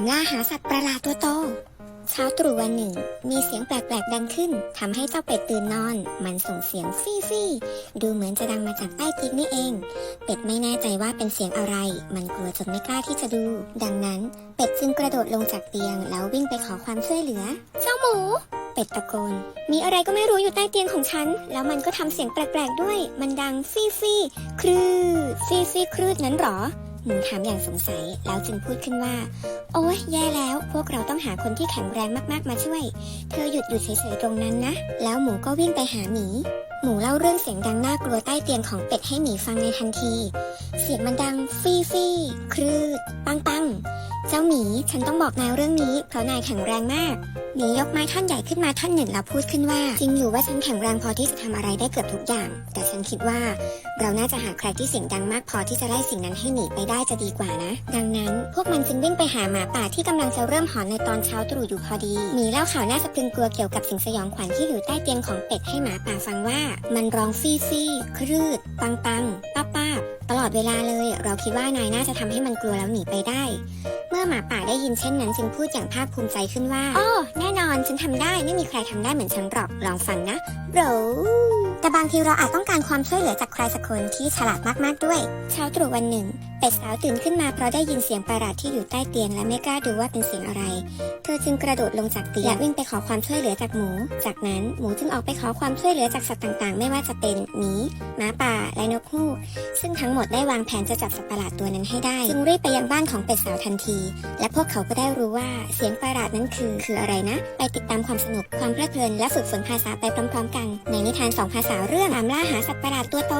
ามล่าหาสัตว์ประหลาดตัวโต เช้าตรู่วันหนึ่ง มีเสียงแปลกๆดังขึ้นทำให้เจ้าเป็ดตื่นนอน มันส่งเสียงฟี่ฟี่ดูเหมือนจะดังมาจากใต้เตียงนี่เอง เป็ดไม่แน่ใจว่าเป็นเสียงอะไร มันกลัวจนไม่กล้าที่จะดู ดังนั้น เป็ดจึงกระโดดลงจากเตียง แล้ววิ่งไปขอความช่วยเหลือ เจ้าหมู เป็ดตะโกน มีอะไรก็ไม่รู้อยู่ใต้เตียงของฉัน แล้วมันก็ทำเสียงแปลกๆด้วย มันดังฟี่ฟี่ครืดฟี่ฟี่ครืดนั้นหรอ หมูถามอย่างสงสัยแล้วจึงพูดขึ้นว่า โอ้ยแย่แล้ว พวกเราต้องหาคนที่แข็งแรงมากๆมาช่วย เธอหยุดอยู่เฉยๆตรงนั้นนะ แล้วหมูก็วิ่งไปหาหมีหมูเล่าเรื่องเสียงดังน่ากลัวใต้เตียงของเป็ดให้หมีฟังในทันที เสียงมันดังฟี่ฟี่ครืดปังปัง เจ้าหมี ฉันต้องบอกนายเรื่องนี้ เพราะนายแข็งแรงมาก หมียกไม้ท่อนใหญ่ขึ้นมาท่อนหนึ่งแล้วพูดขึ้นว่า จริงอยู่ว่าฉันแข็งแรงพอที่จะทำอะไรได้เกือบทุกอย่าง แต่ฉันคิดว่า เราน่าจะหาใครที่เสียงดังมากพอที่จะไล่สิ่งนั้นให้หนีไปได้จะดีกว่านะ ดังนั้น พวกมันจึงวิ่งไปหาหมาป่าที่กำลังจะเริ่มหอนในตอนเช้าตรู่อยู่พอดี หมีเล่าข่าวน่าสะพรึงกลัวเกี่ยวกับสิ่งสยองขวัญที่อยู่ใต้เตียงของเป็ดให้หมาป่าฟังว่า มันร้องฟี่ฟี่ครืด ปังปังป้าป้าบตลอดเวลาเลย เราคิดว่านายน่าจะทำให้มันกลัวแล้วหนีไปได้ มื่อหมาป่าได้ยินเช่นนั้นจึงพูดอย่างภาคภูมิใจขึ้นว่าอ๋อแน่นอนฉันทำได้ ไม่มีใครทำได้เหมือนฉันหรอก ลองฟังนะโบร แต่บางทีเราอาจต้องการความช่วยเหลือจากใครสักคนที่ฉลาดมากๆด้วย เช้าตรู่วันหนึ่ง เป็ดสาวตื่นขึ้นมาเพราะได้ยินเสียงประหลาดที่อยู่ใต้เตียงและไม่กล้าดูว่าเป็นเสียงอะไร เธอจึงกระโดดลงจากเตียงและวิ่งไปขอความช่วยเหลือจากหมู จากนั้นหมูจึงออกไปขอความช่วยเหลือจากสัตว์ต่างๆ ไม่ว่าจะเป็นหมีหมาป่าและนกฮูก ซึ่งทั้งหมดได้วางแผนจะจับสัตว์ประหลาดตัวนั้นให้ได้ จึงรีบไปยังบ้านของเป็ดสาวทันที และพวกเขาก็ได้รู้ว่าเสียงประหลาดนั้นคือคืออะไรนะ ไปติดตามความสนุกความเพลิดเพลินและฝึกฝนภาษาไปพร้อม ๆ กัน ในนิทานสองภาษาสาวเรื่องตามล่าหาสัตว์ประหลาดตัวโต